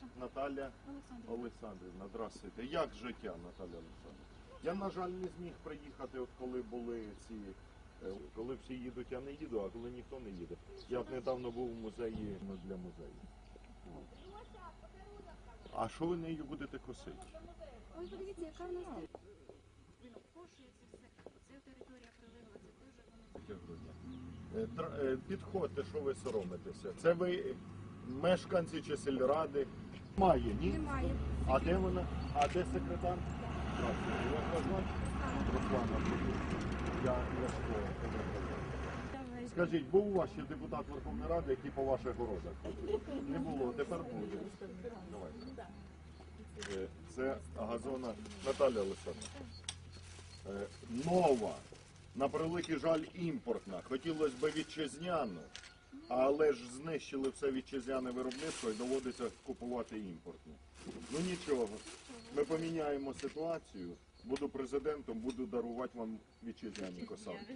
Саша. Наталя Олександр. Олександрівна. Здравствуйте. Як життя, Наталя Олександрівна? Я, на жаль, не зміг приїхати, от коли були ці. е, Коли всі їдуть, я не їду, а коли ніхто не їде. Я от недавно був у музеї ну, для музею. А що ви нею будете косити? Ой, подивіться, яка в нас тут. Е, др- е, Підходьте, що ви соромитеся. Це ви мешканці чи сільради? Має, ні? Немає. А де вона? А де секретар? Руслана. Я Ляшко. Скажіть, був у вас ще депутат Верховної Ради, який по ваших городах? Не було, тепер буде. Давайте. Е, Це газона Наталя Олександровна. Е, Нова. На превеликий жаль, імпортна. Хотілося б вітчизняну, але ж знищили все вітчизняне виробництво і доводиться купувати імпортне. Ну нічого, ми поміняємо ситуацію. Буду президентом, буду дарувати вам вітчизняні косарки.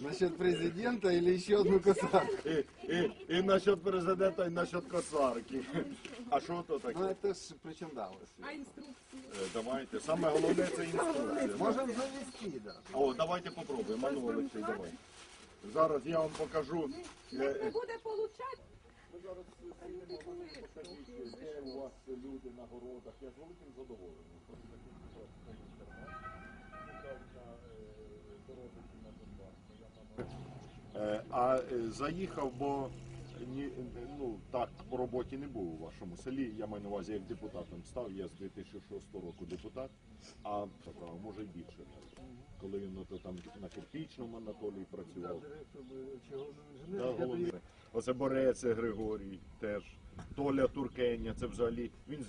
Насчет президента или еще одну косарку? І, і, і насчет президента, і насчет косарки. А що то Ну таке? это ж причиндалось. Е, Давайте. Саме головне це інструкція. Можем завести, да. О, давайте попробуємо. Ану, Олексій, давай. Зараз я вам покажу. е, е, буде получати. Ми зараз де у вас люди на городах. Я з великим задоволенням. Е, дорозі на Донбас. Моя мама- Е, А заїхав, бо ні, ну так по роботі не був у вашому селі. Я маю на увазі як депутатом став. Я з 2006 року депутат, а може й більше навіть. Коли він ото там на кирпічному Анатолії працював. Да, головне. Оце Борець Григорій теж. Толя Туркеня, це взагалі. Він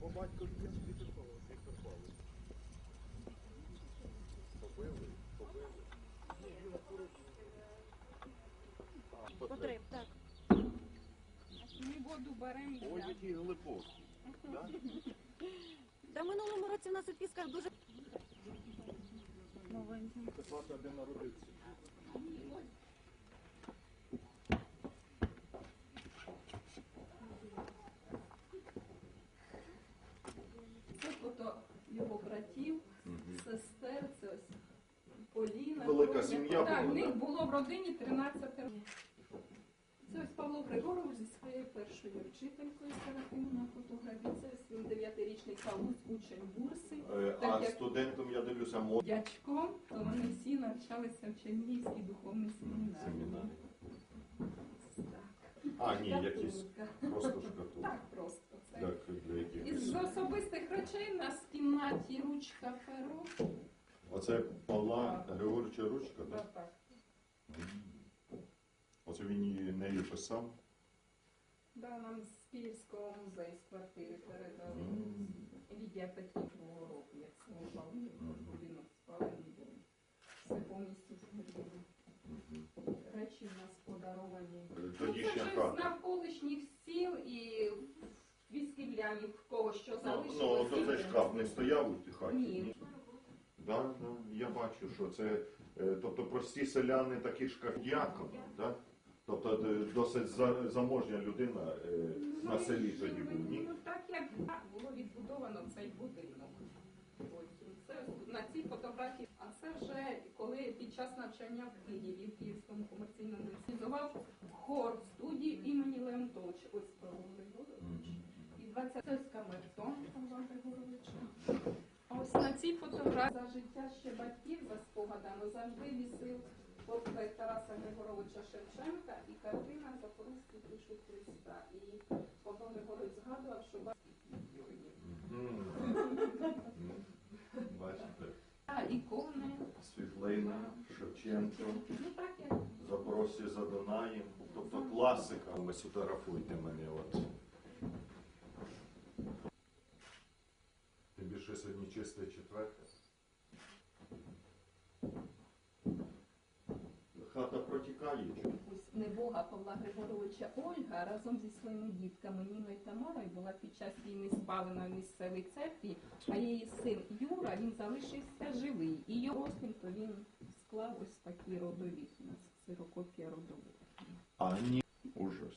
По Віктор Павлович. Побили, побили. Потреб, так. Ми воду беремо. Ой, які глибокі. Та в минулому році в нас у Пісках дуже де народився. Це фото його братів, сестер, це ось Поліна. Велика сім'я Так, була, в них було в родині 13 років. Це ось Павло Григорович зі своєю першою вчителькою Серафімою на фотографії. Це ось він учень бурси. Е, А як- студентом я дивлюся мод. Дячком, то вони всі навчалися в Чернігівській духовній семінарі. А, ні, якісь просто шкатулки. Так просто це. Так, для якихось. Із особистих речей у нас в кімнаті ручка перо. Оце Павла Григоровича ручка, Да, так? так. Оце він нею писав. Да, нам з Київського музею з квартири передали. Лідія Петрівного року, як служила будинок спалений був. Все повністю згоріло. Речі в нас подаровані. Е, Ну, Тоді ще вже з навколишніх сіл і військівлянів, в кого що Ну, залишилося. ну, то цей шкаф не стояв у тій хаті? Ні. Да, да, я бачу, що це, е, тобто прості селяни такі ж, як дякон, да? Тобто е, досить за- заможня людина е, на селі тоді був, ні? Ну так як було відбудовано цей будинок. Потім це на цій фотографії. А це вже коли під час навчання в Києві, в Київському комерційному інститутував хор студії імені Леонтовича. Ось Павло Григорович. І 20 ось камертон Павла Григоровича. А ось на цій фотографії за життя ще батьків за спогадами завжди вісив портрет Тараса Григоровича Шевченка і картина Запорізький пишу Христа. І Павло Григорович згадував, що. Бачите, ікони. Світлина, Шевченко, Ну Запорожці за Дунаєм, тобто класика. Ви сфотографуйте мене от. Тим більше сьогодні чисте четверте. Хата протікає. Небога Павла Григоровича Ольга разом зі своїми дітками Ніною та Марою була під час війни спалена в місцевій церкві, а її син Юра він залишився живий. І його то він склав ось у нас в ксерокопія. А ні. Ужас.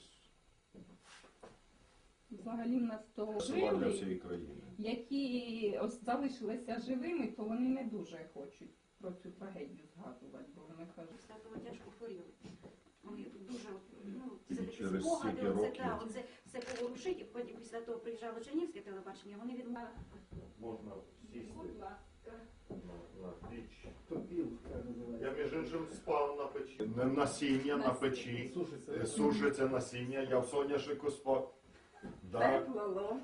Взагалі в нас то жили, які ось залишилися живими, то вони не дуже хочуть про цю трагедію згадувати, бо вони кажуть, того тяжко хворіли. Вони дуже, ну, це через спогади, стільки оце, років. да, оце все поворушить, і потім після того приїжджало Чернівське телебачення, вони відмовили. Можна сісти на, на піч. Я між іншим спав на печі. Не насіння на печі. Е, Сушиться насіння, я в соняшнику спав. Да,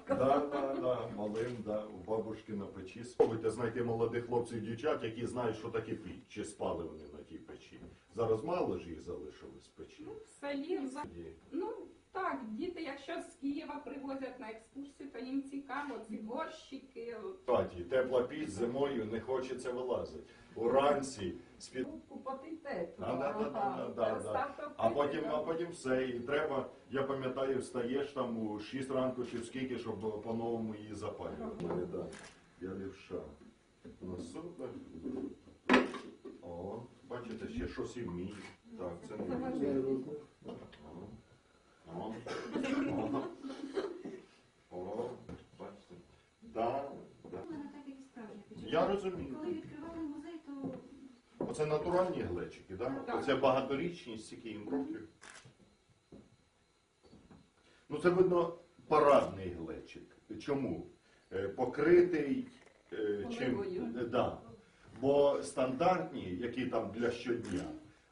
да, да, да, малим, да, у бабушки на печі. Спробуйте знайти молодих хлопців і дівчат, які знають, що таке піч, чи спали вони на тій печі. Зараз мало ж їх залишилось печі. Ну, в селі взагалі. Ну так, діти, якщо з Києва привозять на екскурсію, то їм цікаво ці горщики. Таті, тепла піч зимою не хочеться вилазити. Уранці з-під Да, да, да, да, да, да. А потім, а потім все. І треба, я пам'ятаю, встаєш там у 6 ранку чи скільки, щоб по-новому її запалювати. Да. Я лівша. Ну супер. О, бачите, ще щось і вмію. Так, це не вмію. О, о, о, бачите. Да, да. У мене так як і справжня. Я розумію. Коли відкривали музей, то Оце натуральні глечики, да? Так. Оце багаторічні, стільки їм років. Ну, це видно парадний глечик. Чому? Е, Покритий е, чим. Оливою. е, Да. Бо стандартні, які там для щодня,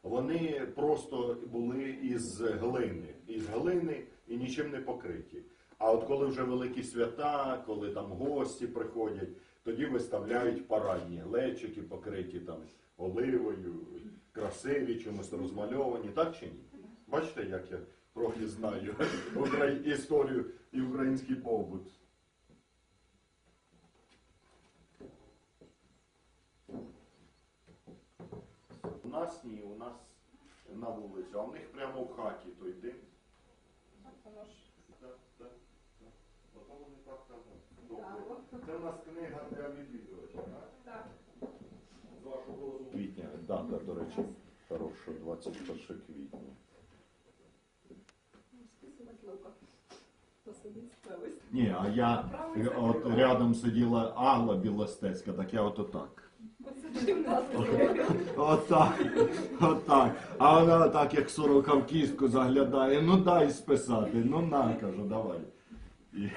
вони просто були із глини. Із глини і нічим не покриті. А от коли вже великі свята, коли там гості приходять, тоді виставляють парадні глечики, покриті там оливою, красиві, чимось розмальовані, так чи ні? Бачите, як я трохи знаю історію і український побут. Нас ні, у нас на вулиці, а в них прямо в хаті той дим. Так, так, так. Ото вони так казали. Це у нас книга для відвідувача, так? так. З вашого дозволу. Квітня, дата, до речі, хороша, 21 квітня. Справись. Ні, а я от рядом сиділа Алла Білостецька, так я от отак. Отак, отак. А вона так, як сорока в кістку заглядає, ну дай списати, ну на, кажу, давай. І...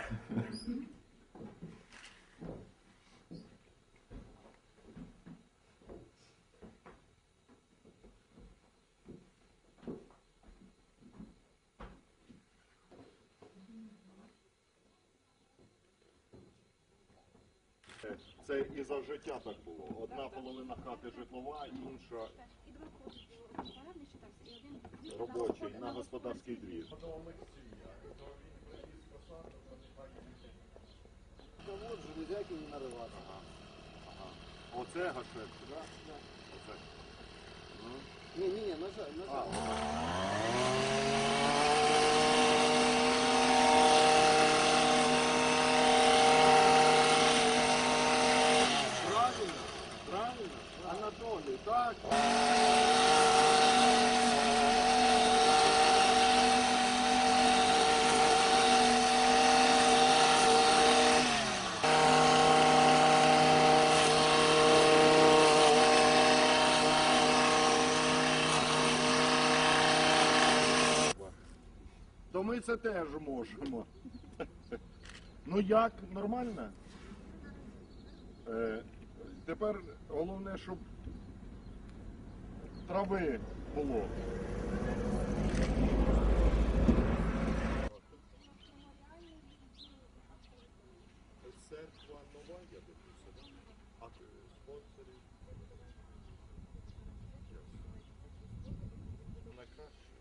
Це і за життя так було. Одна половина хати житлова, інша і і робочий на господарський двір. Завод, железяки не нарываться. Оце гашет, да? Оце. Ну. Не-не-не, нажать, нажать. Правильно, це теж можемо. Ну як, нормально? Е, тепер головне, щоб трави було. Церква нова, я дивлюся, да? А е, спонсорів? Найкраще.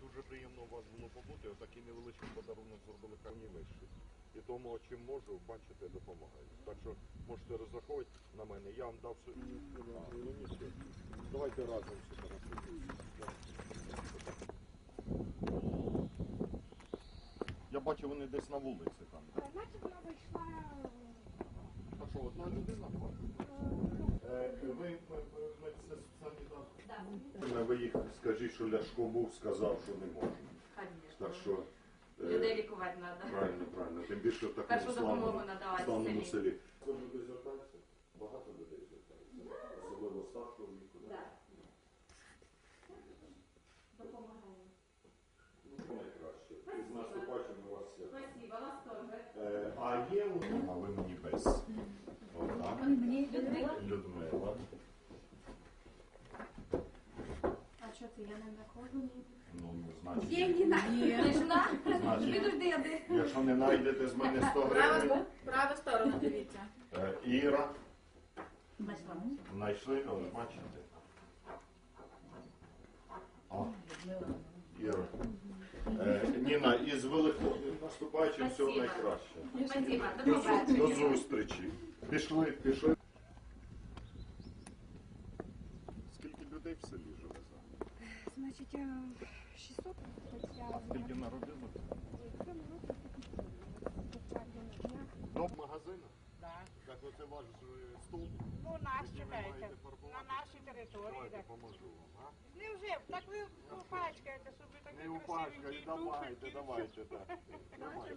Дуже приємно у вас було побути. Отакий невеличкий подарунок зробили карні вищі. І тому, чим можу, бачите, допомагаю. Так що можете розраховувати на мене. Я вам дав собі. Ну нічого. Давайте разом сфотографуємо. Я бачу, вони десь на вулиці там. Наче вона вийшла А що, одна людина? Е, Ви, ви, ви, їх скажіть, що Ляшко був, сказав, що не можна. Конечно. Так що е, Людей лікувати треба. правильно, правильно. Тим більше в такому Першу допомогу славному, надавати славному селі. селі. Це люди звертаються? Багато людей звертається. Особливо старшого віку. да? Допомагаємо. Ну, найкраще. І з наступаючим у вас всіх. Спасибо, вас теж. Е, А є у- а ви мені без. Отак. Людмила. А що це я не знаходжу? Ну, значить, Прийшла? Значить. Підожди, я де. якщо не знайдете з мене 100 гривень, Праву сторону дивіться. е, Іра, знайшли, але бачите. О, Іра. Е, Ніна, із великоднім наступаючим всього Спасибо. найкраще. Спасибо, до До, зу- побачення. до зустрічі. Пішли, пішли. Скільки людей в селі живе зараз? Значить, е, 600 А скільки народило? До магазину? Да. Так оце ваш е, стул. Ну, наш ви чекайте. На нашій території. Давайте Так. поможу вам. А? Не вже, так ви упачкаєте собі такі Не красивенькі давайте, туфельки. давайте, так. Тримайте,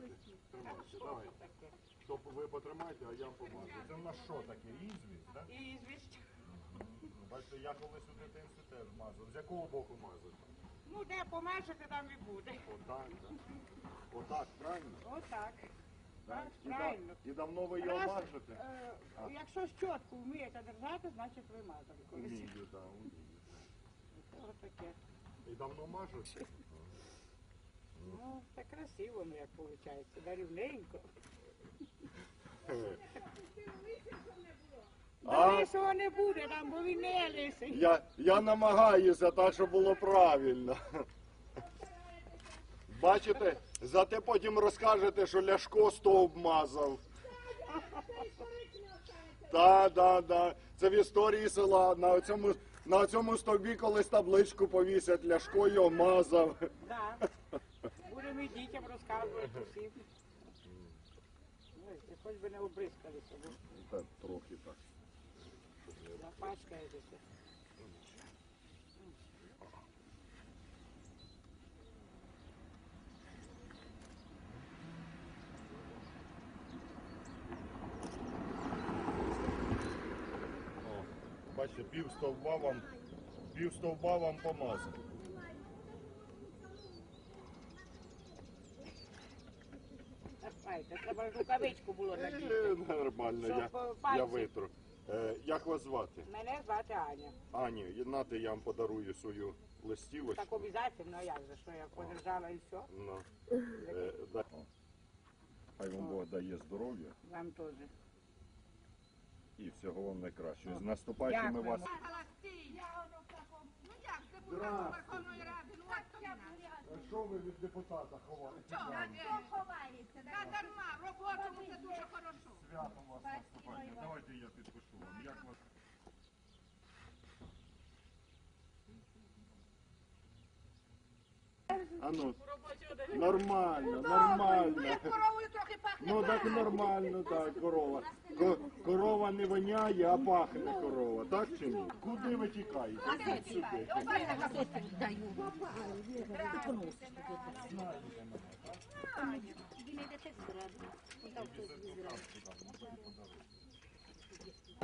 тримайте, давайте. То ви потримайте, а я вам помажу. Це в нас що таке? Ізвість, так? І звість. Бачите, я колись у дитинстві теж мазав. З якого боку мазати? Ну, де помешати, там і буде. Отак, так? Отак, правильно? Отак. Так, І, да- правильно. і давно ви його Раз, мажете? е, А. Якщо щотку вмієте держати, значить ви мазали колись. Вмію, так. Ось. І давно мажете? Ну, це красиво, ну, як виходить. Да рівненько. А? Да лисого не буде, там, бо він не лисий. Я, я намагаюся так, щоб було правильно. Бачите, зате потім розкажете, що Ляшко стовп мазав. Так, так, так. Це в історії села. На цьому, на цьому стовбі колись табличку повісять, Ляшко його мазав. Да. Будемо і дітям розказувати всім. Ой, хоч би не обрискалися, бо Так, трохи так. Запачкаєтеся. Бачите, пів стовба вам, пів стовба вам помазав. Треба рукавичку було надіти. Е, Нормально, я, я витру. Е, як вас звати? Мене звати Аня. Ані, нате я вам подарую свою листівочку. Так обов'язково, а як же, що я подержала і все. Ну, е, да. Хай вам Бог дає здоров'я Вам теж. і всього вам найкращого. З наступаючими Дякую. вас. Що ви від депутата ховаєте? Дарма, роботу це дуже хорошо. Святом вас наступання. Давайте я підпишу вам. Як вас? А ну, нормально, нормально. Коровою трохи пахне. Ну так нормально, так, корова. Ко- корова не воняє, а пахне корова, так чи ні? Куди ви тікаєте? Йдіть сюди.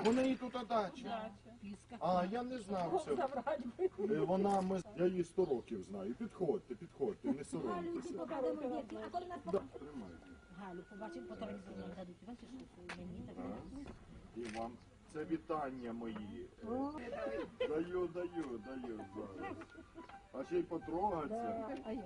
У неї тут дача. А, я не знав цього. Е, Вона, ми, я її 100 років знаю. Підходьте, підходьте, не соромтеся. Да, тримайте. Галю, побачив по телевізору нам дадуть. Бачиш, що мені так. І вам це вітання мої. Е, Даю, даю, даю зараз. А ще й потрогаться. А я?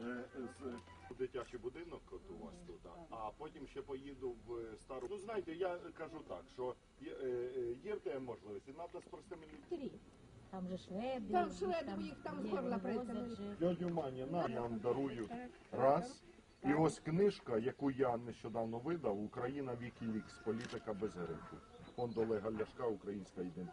Е, е, з- дитячий будинок от у вас тут, а- потім ще поїду в е, стару. Ну знаєте, я кажу так, що є, е, е, є в тебе треба з простими людьми. Три. Там же шведи. Там шведи, їх там горла притягнули. Дядю Маня, на я вам дарую раз. І ось книжка, яку я нещодавно видав, Україна Вікілікс, політика без грифу. Фонд Олега Ляшка, Українська ідентичність.